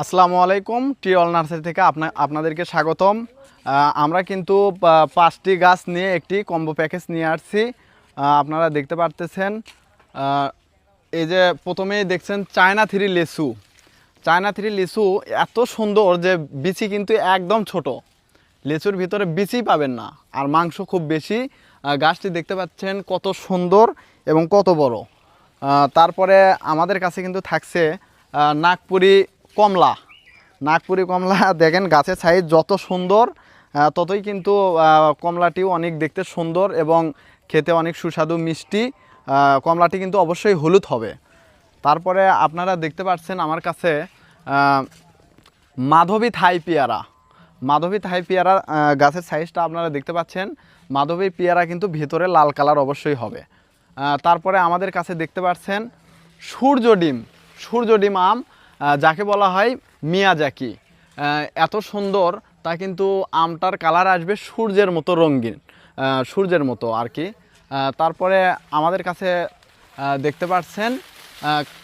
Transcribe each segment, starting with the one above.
আসসালামু আলাইকুম, টি all nursery থেকে আপনা, আপনাদেরকে স্বাগতম। আমরা কিন্তু পাঁচটি গাছ নিয়ে একটি কম্বো প্যাকেজ নিয়ে আসছি। আপনারা দেখতে পারতেছেন এই যে প্রথমেই দেখছেন চায়না থ্রি লেসু। চায়না থ্রি লিচু এত সুন্দর যে বিচি কিন্তু একদম ছোট। লিচুর ভিতরে বিচি পাবেন না, আর মাংস খুব বেশি। গাছটি দেখতে পাচ্ছেন কত সুন্দর এবং কত বড়। তারপরে আমাদের কাছে কিন্তু থাকছে নাগপুরি কমলা, নাগপুরি কমলা, দেখেন গাছের সাইজ যত সুন্দর ততই কিন্তু কমলাটিও অনেক দেখতে সুন্দর এবং খেতে অনেক সুস্বাদু, মিষ্টি কমলাটি কিন্তু অবশ্যই হলুদ হবে। তারপরে আপনারা দেখতে পাচ্ছেন আমার কাছে মাধবী থাই পেয়ারা। মাধবী থাই পেয়ারা গাছের সাইজটা আপনারা দেখতে পাচ্ছেন, মাধবী পেয়ারা কিন্তু ভেতরে লাল কালার অবশ্যই হবে। তারপরে আমাদের কাছে দেখতে পাচ্ছেন সূর্য ডিম। সূর্য ডিম আম যাকে বলা হয় মিয়াজাকি। এত সুন্দর, তা কিন্তু আমটার কালার আসবে সূর্যের মতো রঙিন সূর্যের মতো আর কি। তারপরে আমাদের কাছে দেখতে পাচ্ছেন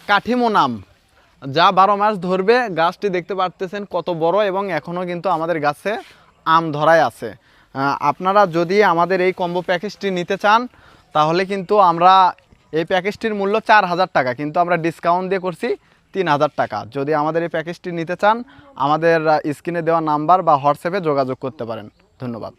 কাঠিমো নাম। যা বারো মাস ধরবে, গাছটি দেখতে পারতেছেন কত বড় এবং এখনও কিন্তু আমাদের গাছে আম ধরায় আছে। আপনারা যদি আমাদের এই কম্বো প্যাকেজটি নিতে চান, তাহলে কিন্তু আমরা এই প্যাকেজটির মূল্য চার হাজার টাকা, কিন্তু আমরা ডিসকাউন্ট দিয়ে করছি তিন হাজার টাকা। যদি আমাদের এই প্যাকেজটি নিতে চান, আমাদের স্ক্রিনে দেওয়া নাম্বার বা হোয়াটসঅ্যাপে যোগাযোগ করতে পারেন। ধন্যবাদ।